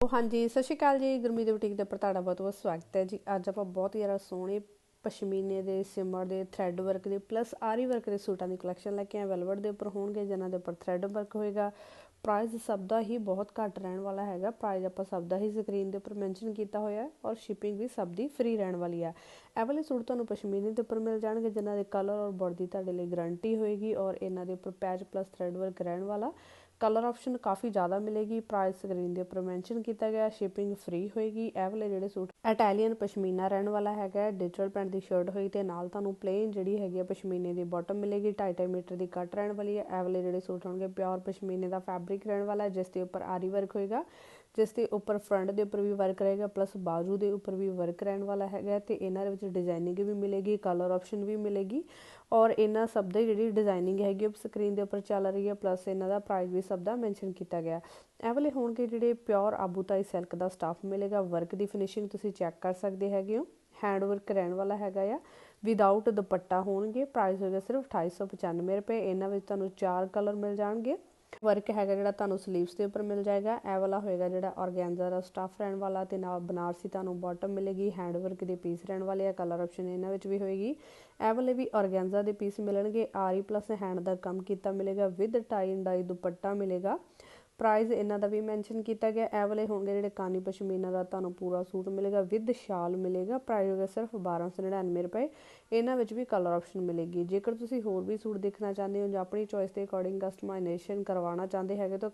ਹਾਂਜੀ, ਸਤਿ ਸ਼੍ਰੀ ਅਕਾਲ ਜੀ। ਗੁਰਮੀਤ ਬੁਟੀਕ ਦੇ ਉੱਪਰ ਤੁਹਾਡਾ ਬਹੁਤ ਬਹੁਤ ਸਵਾਗਤ ਹੈ ਜੀ। ਅੱਜ ਆਪਾਂ ਬਹੁਤ ਹੀ ਜ਼ਿਆਦਾ ਸੋਹਣੇ ਪਸ਼ਮੀਨੇ ਦੇ, ਸਿਮਰ ਦੇ ਥ੍ਰੈਡ ਵਰਕ ਦੇ ਪਲੱਸ ਆਰੀ ਵਰਕ ਦੇ ਸੂਟਾਂ ਦੀ ਕਲੈਕਸ਼ਨ ਲੈ ਕੇ ਆਏ ਵੈਲਵਟ ਦੇ ਉੱਪਰ ਹੋਣਗੇ, ਜਿਨ੍ਹਾਂ ਦੇ ਉੱਪਰ ਥ੍ਰੈਡ ਵਰਕ ਹੋਏਗਾ। ਪ੍ਰਾਈਸ ਸਭ ਦਾ ਹੀ ਬਹੁਤ ਘੱਟ ਰਹਿਣ ਵਾਲਾ ਹੈਗਾ। ਪ੍ਰਾਈਸ ਆਪਾਂ ਸਭ ਦਾ ਹੀ ਸਕਰੀਨ ਦੇ ਉੱਪਰ ਮੈਂਸ਼ਨ ਕੀਤਾ ਹੋਇਆ ਹੈ ਔਰ ਸ਼ਿਪਿੰਗ ਵੀ ਸਭ ਦੀ ਫ੍ਰੀ ਰਹਿਣ ਵਾਲੀ ਹੈ। ਇਹ ਵਾਲੇ ਸੂਟ ਤੁਹਾਨੂੰ ਪਸ਼ਮੀਨੇ ਦੇ ਉੱਪਰ ਮਿਲ ਜਾਣਗੇ, ਜਿਨ੍ਹਾਂ ਦੇ ਕਲਰ ਔਰ ਬੋਰਡ ਤੁਹਾਡੇ ਲਈ ਗਾਰੰਟੀ ਹੋਏਗੀ ਔਰ ਇਹਨਾਂ ਦੇ ਉੱਪਰ ਪੈਚ ਪਲੱਸ ਥ੍ਰੈਡ ਵਰਕ ਰਹਿਣ ਵਾਲਾ। ਕਲਰ ਆਪਸ਼ਨ ਕਾਫੀ ਜ਼ਿਆਦਾ ਮਿਲੇਗੀ ਪ੍ਰਾਈਸ ਸਕਰੀਨ ਦੇ ਉੱਪਰ ਮੈਂਸ਼ਨ ਕੀਤਾ ਗਿਆ ਸ਼ਿਪਿੰਗ ਫ੍ਰੀ ਹੋਏਗੀ। ਇਹ ਵਾਲੇ ਜਿਹੜੇ ਸੂਟ ਇਟਾਲੀਅਨ ਪਸ਼ਮੀਨਾ ਰਹਿਣ ਵਾਲਾ ਹੈਗਾ ਡਿਜੀਟਲ ਪੈਂਟ ਦੀ ਸ਼ਰਟ ਹੋਈ ਤੇ ਨਾਲ ਤੁਹਾਨੂੰ ਪਲੇਨ ਜਿਹੜੀ ਹੈਗੀ ਆ ਪਸ਼ਮੀਨੇ ਦੀ ਬਾਟਮ ਮਿਲੇਗੀ 2.5 ਮੀਟਰ ਦੀ ਕੱਟ ਰਹਿਣ ਵਾਲੀ ਹੈ। ਇਹ ਵਾਲੇ ਜਿਹੜੇ ਸੂਟ ਹੋਣਗੇ ਪਿਓਰ ਪਸ਼ਮੀਨੇ ਦਾ ਫੈਬਰਿਕ ਰਹਿਣ ਵਾਲਾ ਹੈ, ਜਿਸ ਦੇ ਉੱਪਰ ਆਰੀ ਵਰਕ ਹੋਏਗਾ। ਜਿਸ ਦੇ ਉੱਪਰ ਫਰੰਟ ਦੇ ਉੱਪਰ ਵੀ ਵਰਕ ਰਹੇਗਾ ਪਲੱਸ ਬਾਜੂ ਦੇ ਉੱਪਰ ਵੀ ਵਰਕ ਰਹਿਣ ਵਾਲਾ ਹੈਗਾ ਤੇ ਇਹਨਾਂ ਦੇ ਵਿੱਚ ਡਿਜ਼ਾਈਨਿੰਗ ਵੀ ਮਿਲੇਗੀ ਕਲਰ ਆਪਸ਼ਨ ਵੀ ਮਿਲੇਗੀ ਔਰ ਇਹਨਾਂ ਸਭ ਦੀ ਜਿਹੜੀ ਡਿਜ਼ਾਈਨਿੰਗ ਹੈਗੀ ਉਹ ਸਕਰੀਨ ਦੇ ਉੱਪਰ ਚੱਲ ਰਹੀ ਹੈ ਪਲੱਸ ਇਹਨਾਂ ਦਾ ਪ੍ਰਾਈਸ ਵੀ ਸਭ ਦਾ ਮੈਂਸ਼ਨ ਕੀਤਾ ਗਿਆ ਇਹ ਵਾਲੇ ਹੋਣਗੇ ਜਿਹੜੇ ਪਿਓਰ ਆਬੂਤਾਈ ਸਿਲਕ ਦਾ ਸਟਾਫ ਮਿਲੇਗਾ ਵਰਕ ਦੀ ਫਿਨਿਸ਼ਿੰਗ ਤੁਸੀਂ ਚੈੱਕ ਕਰ ਸਕਦੇ ਹੈਗੇ ਹੋ ਹੈਂਡ ਵਰਕ ਰਹਿਣ ਵਾਲਾ ਹੈਗਾ ਆ ਵਿਦਆਊਟ ਦੁਪੱਟਾ ਹੋਣਗੇ ਪ੍ਰਾਈਸ ਹੋਏਗਾ ਸਿਰਫ 2895 ਰੁਪਏ, ਇਹਨਾਂ ਵਿੱਚ ਤੁਹਾਨੂੰ ਚਾਰ ਕਲਰ ਮਿਲ ਜਾਣਗੇ। ਵਰਕ ਹੈਗਾ ਜਿਹੜਾ ਤੁਹਾਨੂੰ ਸਲੀਵਸ ਦੇ ਉੱਪਰ ਮਿਲ ਜਾਏਗਾ। ਇਹ ਵਾਲਾ ਹੋਏਗਾ ਜਿਹੜਾ ਆਰਗੈਂਜ਼ਾ ਦਾ ਸਟਾਫ ਰਹਿਣ ਵਾਲਾ ਤੇ ਨਾਲ ਬਨਾਰਸੀ ਤੁਹਾਨੂੰ ਬਾਟਮ ਮਿਲੇਗੀ ਹੈਂਡ ਵਰਕ ਦੇ ਪੀਸ ਰਹਿਣ ਵਾਲੇ ਆ ਕਲਰ ਆਪਸ਼ਨ ਇਹਨਾਂ ਵਿੱਚ ਵੀ ਹੋਏਗੀ। ਇਹ ਵਾਲੇ ਵੀ ਆਰਗੈਂਜ਼ਾ ਦੇ ਪੀਸ ਮਿਲਣਗੇ। ਆਰੀ ਪਲੱਸ ਹੈਂਡ ਦਾ ਕੰਮ ਕੀਤਾ ਮਿਲੇਗਾ ਵਿਦ ਟਾਈ ਐਂਡ ਡਾਈ ਦੁਪੱਟਾ ਮਿਲੇਗਾ। ਪ੍ਰਾਈਜ਼ ਇਹਨਾਂ ਦਾ ਵੀ ਮੈਂਸ਼ਨ ਕੀਤਾ ਗਿਆ। ਇਹ ਵਾਲੇ ਹੋਣਗੇ ਜਿਹੜੇ ਕਾਨੀ ਪਸ਼ਮੀਨਾ ਦਾ ਤੁਹਾਨੂੰ ਪੂਰਾ ਸੂਟ ਮਿਲੇਗਾ, ਵਿਦ ਸ਼ਾਲ ਮਿਲੇਗਾ। ਪ੍ਰਾਈਸ ਹੋਗਾ ਸਿਰਫ 1299 ਰੁਪਏ। ਇਹਨਾਂ ਵਿੱਚ ਵੀ ਕਲਰ ਆਪਸ਼ਨ ਮਿਲੇਗੀ। ਜੇਕਰ ਤੁਸੀਂ ਹੋਰ ਵੀ ਸੂਟ ਦੇਖਣਾ ਚਾਹੁੰਦੇ ਹੋ ਜਾਂ ਆਪਣੀ ਚੋਇਸ ਦੇ ਅਕੋਰਡਿੰਗ ਕਸਟਮਾਈਜ਼ੇਸ਼ਨ ਕਰਵਾਉਣਾ ਚਾਹੁੰਦੇ ਹੈਗੇ ਤਾਂ